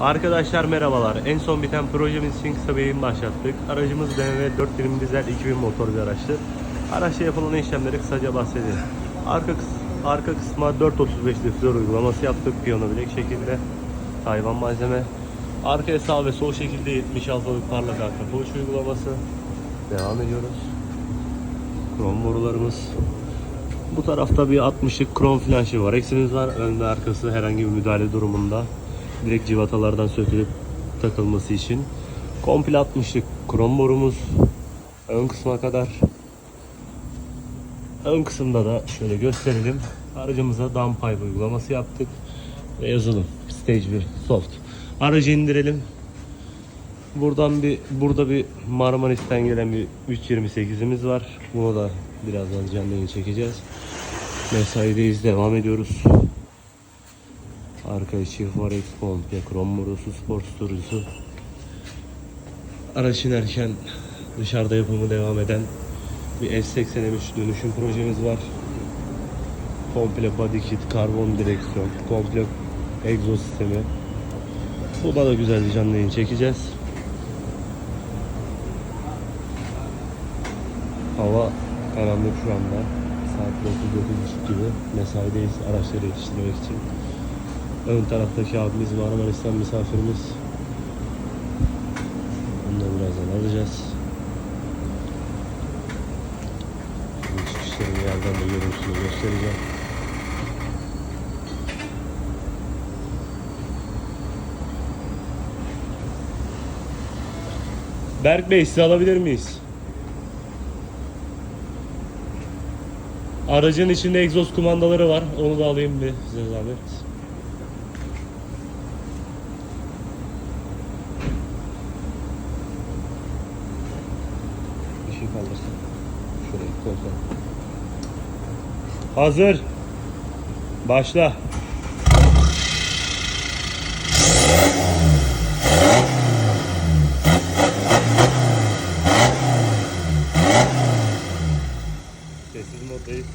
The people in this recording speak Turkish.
Arkadaşlar merhabalar. En son biten projemiz için kısa bir yayın başlattık. Aracımız BMW 420 dizel 2000 motor bir araçtı. Araçta yapılan işlemleri kısaca bahsedelim. Arka, kıs- arka kısma 435 difüzör uygulaması yaptık. Piyano bilek şekilde. Hayvan malzeme. Arkaya sağ ve sol şekilde 70 alfalık parlak arka poğuç uygulaması. Devam ediyoruz. Krom borularımız. Bu tarafta bir 60'lık krom flanşı var. Eksimiz var. Ön ve arkası herhangi bir müdahale durumunda direkt civatalardan sökülüp takılması için. Komple 60'lık krom borumuz ön kısma kadar. Ön kısımda da şöyle gösterelim. Aracımıza down pipe uygulaması yaptık. Ve yazılım. Stage 1 soft. Aracı indirelim. Buradan bir burada bir Marmaris'ten gelen bir 328'imiz var. Bunu da birazdan canlı çekeceğiz. Mesaideyiz. Devam ediyoruz. Arka içi Forex komple krom borusu, spor storusu. Araç inerken dışarıda yapımı devam eden bir S83 dönüşüm projemiz var. Komple body kit, karbon direksiyon, komple egzoz sistemi. Buna da güzel bir canlı yayın çekeceğiz. Hava karanlık şu anda. Saat 9-9.30 gibi mesaideyiz araçları yetiştirmek için. Ön taraftaki abimiz Marmaris'ten misafirimiz. Bunu da birazdan alacağız. Şimdi çıkışların yerden de görüntüsünü göstereceğim. Berk Bey sizi alabilir miyiz? Aracın içinde egzoz kumandaları var. Onu da alayım bir size zahmet. Şey kaldırsın. Şuraya koltuğa. Hazır. Başla. Sessiz moddayız.